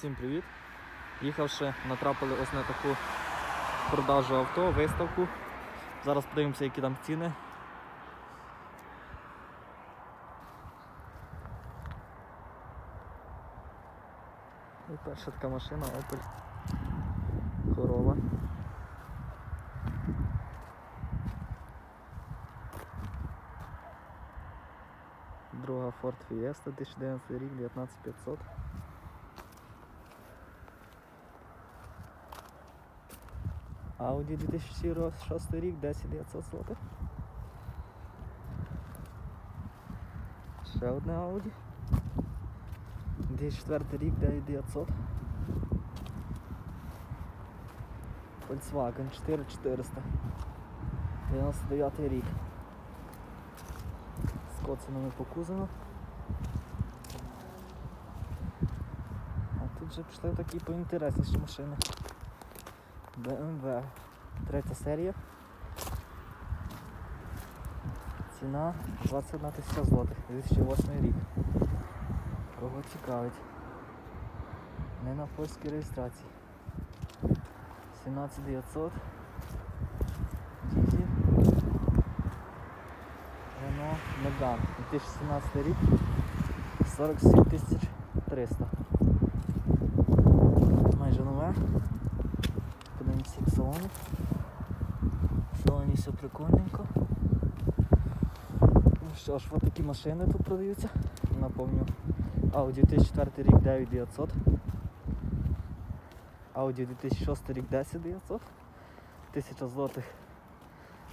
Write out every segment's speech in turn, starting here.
Всім привіт! Їхавши, натрапили ось на таку продажу авто, виставку. Зараз подивимося, які там ціни. І перша така машина Opel Corolla. Друга Ford Fiesta 2011 рік, 19500. Audi 2006 рік, 10900 злотих. Ще одне Audi. 2004 рік, 9900. Volkswagen 4400. 99 рік. З коцинами по кузову. А тут вже пішли такі поінтересніші машини. BMW. Третя серія. Ціна 21 тисяча злотих, 2008 рік. Кого цікавить. Не на польській реєстрації. 17900. Дізель. Renault Megane. 2017 рік. 47 тисяч 300. Майже нове. Подивимося в салоні. В салоні все прикольненько. Ну що ж, ось такі машини тут продаються. Напомню. Audi 2004 рік 9900. Audi 2006 рік 10900. 1000 злотих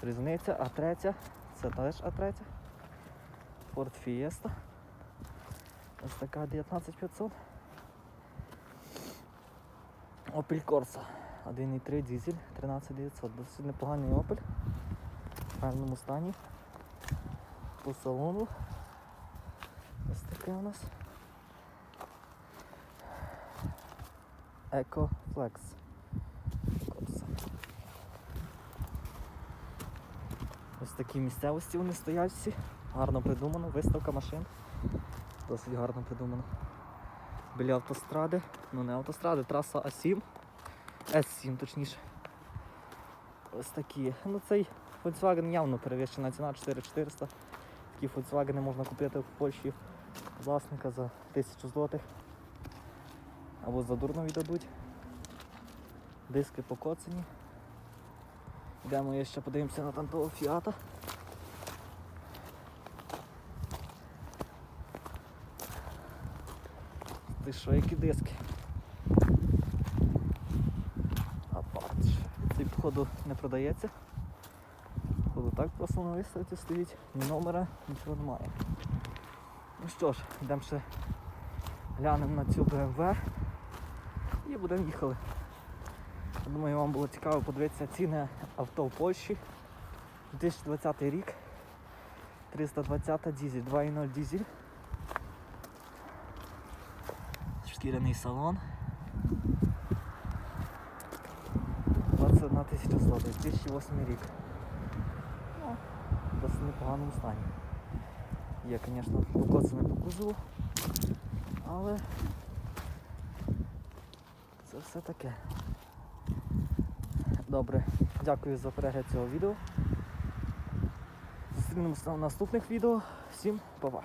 різниця, а третя, це теж А3. Ford Fiesta. Ось така 19500. Opel Corsa 1.3 дизель 13900. Досить непоганий Opel. В гарному стані. По салону. Ось таке у нас. Eco Flex. Ось такі місцевості вони стоять всі. Гарно придумано, виставка машин. Досить гарно придумано. Біля автостради, ну не автостради, траса А7. С7 точніше. Ось такі. Ну цей Volkswagen явно перевищена ціна 4400. Такі Volkswagen можна купити в Польщі власника за 1000 злотих. Або за дурно віддадуть. Диски покоцані. Йдемо я ще подивимося на там того фіата. Ти що, які диски? Апарт. Цей походу не продається. Походу так просто на виставці стоїть, ні номера, нічого немає. Ну що ж, йдемо ще глянемо на цю BMW і будемо їхали. Я думаю, вам було цікаво подивитися ціни авто в Польщі. 2020 рік. 320 дізель, 2.0 дізель. Шкіряний салон. 21 тисяча злотих, 2008 рік. Ну, в досить непоганому стані. Є, звісно, покоцане по кузову, але це все таке. Добре, дякую за перегляд цього відео. Зустрінемося в наступних відео. Всім па-па!